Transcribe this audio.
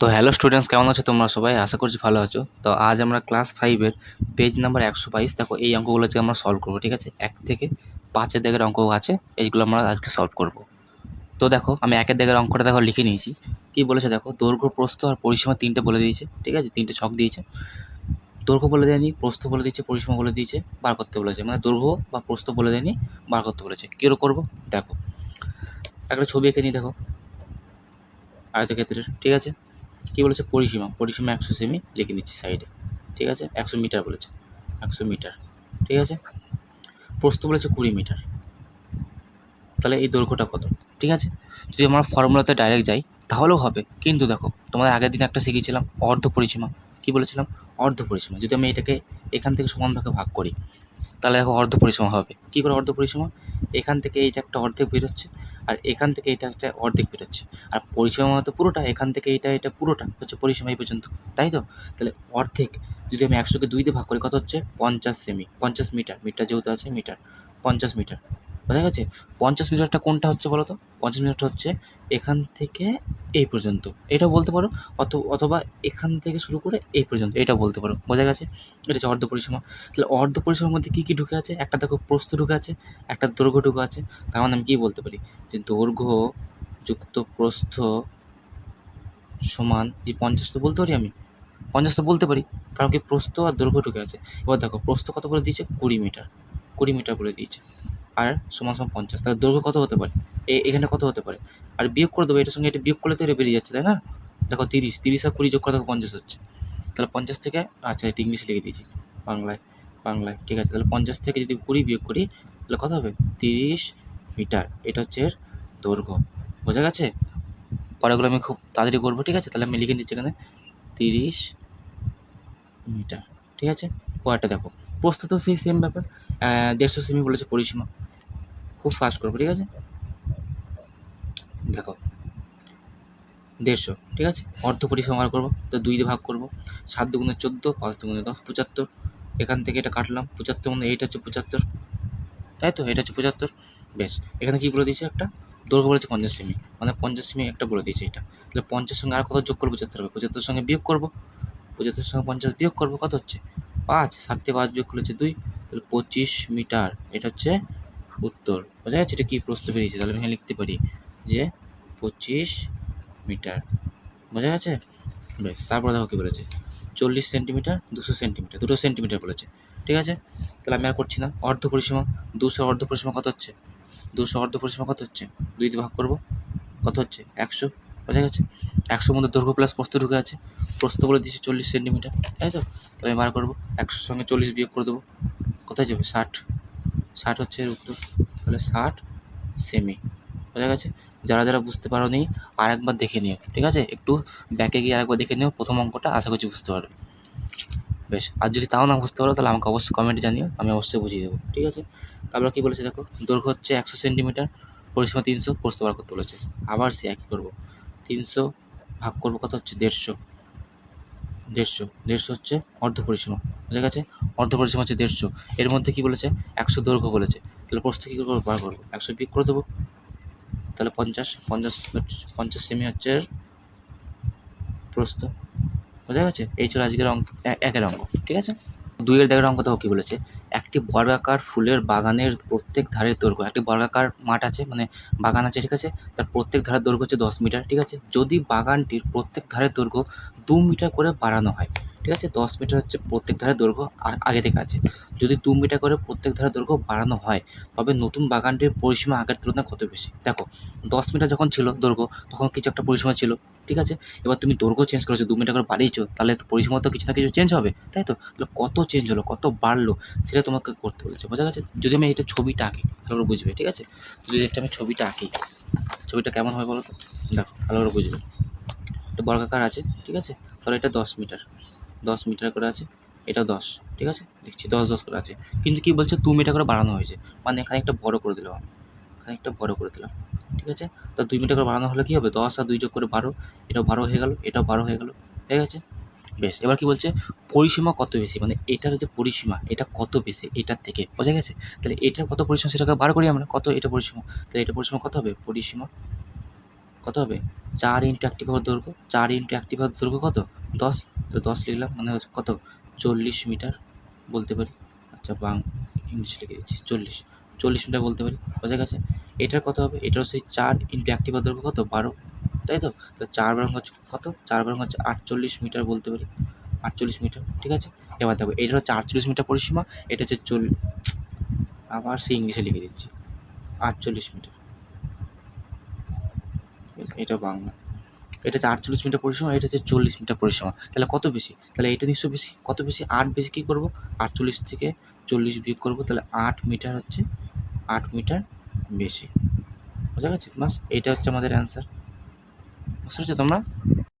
তো hello students কেমন আছো তোমরা সবাই? আশা করছি ভালো আছো। তো আজ আমরা ক্লাস ফাইভের পেজ নাম্বার একশো বাইশ, দেখো এই অঙ্কগুলো আজকে আমরা সলভ করব, ঠিক আছে? এক থেকে পাঁচের দিকের অঙ্ক আছে, এইগুলো আমরা আজকে সলভ করব। তো দেখো, আমি একের দিকের অঙ্কটা দেখো লিখে নিয়েছি। কী বলেছে দেখো? দৈর্ঘ্য, প্রস্থ আর পরিসীমা তিনটে বলে দিয়েছে, ঠিক আছে? তিনটে ছক দিয়েছে। দৈর্ঘ্য বলে দেয়নি, প্রস্থ বলে দিয়েছে, পরিসীমা বলে দিয়েছে, বার করতে বলেছে। মানে দৈর্ঘ্য বা প্রস্থ বলে দেয়নি, বার করতে বলেছে। কী করে করব? দেখো। একটা ছবি এঁকে নিই, দেখো। আয়তক্ষেত্রের, ঠিক আছে? কী বলেছে? পরিসীমা। পরিসীমা একশো সেমি লিখে নিচ্ছি সাইডে ঠিক আছে? একশো মিটার বলেছে। একশো মিটার। ঠিক আছে? প্রস্থ বলেছে কুড়ি মিটার। তাহলে এই দৈর্ঘ্যটা কত? ঠিক আছে? যদি আমরা ফর্মুলাতে ডাইরেক্ট যাই, তাহলেও হবে। কিন্তু দেখো, তোমাদের আগের দিন একটা শিখিয়েছিলাম, অর্ধ পরিসীমা। কী বলেছিলাম? অর্ধ পরিসীমা। যদি আমি এটাকে এখান থেকে সমান ভাগে ভাগ করি, তাহলে দেখো অর্ধ পরিসীমা হবে। কী করে অর্ধ পরিসীমা? এখান থেকে এইটা একটা অর্ধেক বেরোচ্ছে। আর এখান থেকে এটা একটা অর্ধেক বেরোচ্ছে। আর পরিসীমা মতো পুরোটা, এখান থেকে এটা এটা পুরোটা হচ্ছে পরিসীমা এই পর্যন্ত। তাই তো? তাহলে অর্ধেক, যদি আমি একশোকে দুই দিয়ে ভাগ করি, কত হচ্ছে? পঞ্চাশ সেমি, পঞ্চাশ মিটার মিটার যেহেতু আছে, মিটার, পঞ্চাশ মিটার। বোঝা গেছে? পঞ্চাশ মিটারটা কোনটা হচ্ছে বলো তো? পঞ্চাশ মিটারটা হচ্ছে এখান থেকে এই পর্যন্ত। এটা বলতে পারো? অত অথবা এখান থেকে শুরু করে এই পর্যন্ত। এটা বলতে পারো। বোঝা গেছে? এটা হচ্ছে অর্ধ পরিসীমা। তাহলে অর্ধ পরিসীমার মধ্যে কী কী ঢুকে আছে? একটা দেখো প্রস্থ ঢুকে আছে, একটা দৈর্ঘ্য ঢুকে আছে। তার মানে আমি কী বলতে পারি? যে দৈর্ঘ্য যুক্ত প্রস্থ সমান, এই পঞ্চাশ তো বলতে পারি আমি? পঞ্চাশ তো বলতে পারি। কারণ কি প্রস্থ আর দৈর্ঘ্য ঢুকে আছে। এবার দেখো, প্রস্থ কত বলে দিয়েছে? কুড়ি মিটার। কুড়ি মিটার বলে দিয়েছে। আর সমান সমান পঞ্চাশ। তাহলে দৈর্ঘ্য কত হতে পারে? এখানে কত হতে পারে? আর বিয়োগ করে দেবো, এটার সঙ্গে এটা বিয়োগ করলে তো এটা বেরিয়ে যাচ্ছে, তাই না? দেখো তিরিশ তিরিশ আর কুড়ি যোগ করে দেখো পঞ্চাশ হচ্ছে। তাহলে পঞ্চাশ থেকে আচ্ছা এটা ইংলিশে লিখে দিয়েছি, বাংলায় বাংলায়, ঠিক আছে। তাহলে পঞ্চাশ থেকে যদি কুড়ি বিয়োগ করি, তাহলে কত হবে? তিরিশ মিটার, এটা হচ্ছে এর দৈর্ঘ্য। বোঝা গেছে? পরেগুলো আমি খুব তাড়াতাড়ি করব, ঠিক আছে? তাহলে আমি লিখে দিচ্ছি এখানে তিরিশ মিটার, ঠিক আছে? পরেরটা দেখো, প্রস্তুত সেই সেম ব্যাপার। দেড়শো সেমি বলেছে পরিসীমা। খুব ফাস্ট করব, ঠিক আছে? দেখো, দেড়শো, ঠিক আছে? অর্ধ পরিসীমা বার করব, তো দুই দিয়ে ভাগ করব, সাত দুগুণে চোদ্দ, পাঁচ দুগুণে দশ, পঁচাত্তর, এখান থেকে এটা কাটলাম, পঁচাত্তর মানে এইটা হচ্ছে পঁচাত্তর, তাই তো? এটা হচ্ছে পঁচাত্তর, বেশ, এখানে কী বলে দিয়েছে একটা? দৈর্ঘ্য বলেছে পঞ্চাশ সেমি মানে পঞ্চাশ সেমি একটা বলে দিয়েছে এটা। তাহলে পঞ্চাশ সঙ্গে আর কত যোগ করব? পঁচাত্তর হবে পঁচাত্তর সঙ্গে বিয়োগ করব পঁচাত্তর সঙ্গে পঞ্চাশ বিয়োগ করব, কত হচ্ছে? পাঁচ, সাত থেকে পাঁচ বিয়োগ করলে হচ্ছে দুই, তাহলে পঁচিশ মিটার, এটা হচ্ছে উত্তর। বোঝা যাচ্ছে এটা কী প্রশ্ন বেরিয়েছে? তাহলে আমি লিখতে পারি যে পঁচিশ মিটার। বোঝা গেছে? বেশ, তারপরে দেখো কী বলেছে। চল্লিশ সেন্টিমিটার, দুশো সেন্টিমিটার, দুটো সেন্টিমিটার বলেছে। ঠিক আছে? তাহলে আমি আর করছি না। অর্ধ পরিসীমা, দুশো অর্ধ পরিসীমা কত হচ্ছে? দুশো অর্ধ পরিসীমা কত হচ্ছে? দুই দিয়ে ভাগ করব, কত হচ্ছে? একশো। বোঝা গেছে? একশোর মধ্যে দৈর্ঘ্য প্লাস প্রস্থ ঢুকে আছে। প্রস্থ বলে দিচ্ছি চল্লিশ সেন্টিমিটার। তাই তো? তাহলে আমি বার করব। একশোর সঙ্গে চল্লিশ বিয়োগ করে দেবো। কোথায় যাবে? ষাট। ষাট হচ্ছে এর উত্তর। তাহলে ষাট সেমি বোঝা গেছে? যারা যারা বুঝতে পারো নি আর একবার দেখে নিও, ঠিক আছে? একটু ব্যাকে গিয়ে আরেকবার দেখে নিও, প্রথম অঙ্কটা আশা করছি বুঝতে পারবে। বেশ, আর যদি তাও না বুঝতে পারো, তাহলে আমাকে অবশ্যই কমেন্টে জানিও, আমি অবশ্যই বুঝিয়ে দেবো, ঠিক আছে? তারপর কী বলেছে দেখো? দৈর্ঘ্য হচ্ছে একশো সেন্টিমিটার পরিসীমা তিনশো প্রস্ত বার করতে বলেছে। আবার সে একই করব। তিনশো ভাগ করব কত হচ্ছে? দেড়শো। দেড়শো দেড়শো হচ্ছে অর্ধ পরিসীমা, বুঝে গেছে? অর্ধ পরিসীমা হচ্ছে দেড়শো। এর মধ্যে কী বলেছে? একশো দৈর্ঘ্য বলেছে। তাহলে প্রস্থ কী করব? বার করব। একশো পিক করে দেবো। তাহলে পঞ্চাশ পঞ্চাশ পঞ্চাশ সেমি হচ্ছে প্রস্থ। বোঝা গেছে? এই ছিল আজকের অঙ্ক একের অঙ্ক, ঠিক আছে? দুইয়ের দেখার অঙ্ক তো কী বলেছে। একটি বর্গাকার ফুলের বাগানের প্রত্যেক ধারের দৈর্ঘ্য, একটি বর্গাকার মাঠ আছে মানে বাগান আছে, ঠিক আছে? তার প্রত্যেক ধারের দৈর্ঘ্য হচ্ছে দশ মিটার, ঠিক আছে? যদি বাগানটির প্রত্যেক ধারের দৈর্ঘ্য দু মিটার করে বাড়ানো হয় ঠিক আছে? দশ মিটার হচ্ছে প্রত্যেক ধারের দৈর্ঘ্য আগে থেকে আছে। যদি দু মিটার করে প্রত্যেক ধারের দৈর্ঘ্য বাড়ানো হয়, তবে নতুন বাগানটির পরিসীমা আগের তুলনায় কত বেশি? দেখো, দশ মিটার যখন ছিল দৈর্ঘ্য, তখন কিছু একটা পরিসীমা ছিল, ঠিক আছে? এবার তুমি দৈর্ঘ্য চেঞ্জ করেছ, দু মিটার করে বাড়িয়েছো, তাহলে পরিসীমা তো কিছু না কিছু চেঞ্জ হবে, তাই তো? তাহলে কত চেঞ্জ হলো, কত বাড়লো, সেটা তোমাকে করতে বলেছে, বোঝা গেছে? যদি আমি এটা ছবিটা আঁকি তাহলে ওরা বুঝবে, ঠিক আছে? যদি একটা আমি ছবিটা আঁকি, ছবিটা কেমন হয় বলো তো? দেখো, ভালো করে বুঝবে। একটা বর্গাকার আছে, ঠিক আছে? তাহলে এটা দশ মিটার দশ মিটার করে আছে এটা দশ, ঠিক আছে? দেখছি দশ দশ করে আছে। কিন্তু কি বলছে? দু মিটার করে বাড়ানো হয়েছে। মানে এখানে একটা বড় করে দিলাম আমি। এখানে একটা বড় করে দিলাম, ঠিক আছে? তা দুই মিটার করে বাড়ানো হলে কী হবে? দশ আর দুই যোগ করে বারো, এটাও বারো হয়ে গেল, এটাও বারো হয়ে গেল, ঠিক আছে? বেশ, এবার কি বলছে? পরিসীমা কত বেশি? মানে এটার যে পরিসীমা, এটা কত বেশি? এটার থেকে, বোঝা গেছে? তাহলে এটার কত পরিসীমা সেটাকে বার করি আমরা? কত এটা পরিসীমা? তাহলে এটা পরিসীমা কত হবে? পরিসীমা কত হবে? চার ইন্টু অ্যাক্টিভ আওয়ার দৈর্ঘ্য, চার ইন্টু অ্যাক্টিভ আওয়ার দৈর্ঘ্য কত? দশ, তো দশ লিখলাম মানে হচ্ছে কত? চল্লিশ মিটার বলতে পারি। আচ্ছা বাং, ইংলিশ লিখে দিচ্ছি, চল্লিশ। চল্লিশ মিটার বলতে পারি, বোঝা গেছে? এটার কত হবে? এটার সেই চার ইন্টু অ্যাক্টিভ আওয়ার কত? বারো। তাই তো? তো চার বারং হচ্ছে কত? চার বারং হচ্ছে আটচল্লিশ মিটার বলতে পারি। আটচল্লিশ মিটার, ঠিক আছে? এবার দেখো, এটা হচ্ছে আটচল্লিশ মিটার পরিসীমা, এটা হচ্ছে চল, আবার সে ইংলিশে লিখে দিচ্ছি। আটচল্লিশ মিটার। এটা বাংলা। এটা হচ্ছে আটচল্লিশ মিটার পরিসীমা, এটা হচ্ছে চল্লিশ মিটার পরিসীমা। তাহলে কত বেশি? তাহলে এটা নিশ্চয় বেশি। কত বেশি? আট বেশি কী করব? আটচল্লিশ থেকে চল্লিশ বিয়োগ করব, তাহলে আট মিটার হচ্ছে, আট মিটার বেশি। বোঝা গেছে? বাস এটা হচ্ছে আমাদের অ্যান্সার বুঝতে পারছ তোমরা?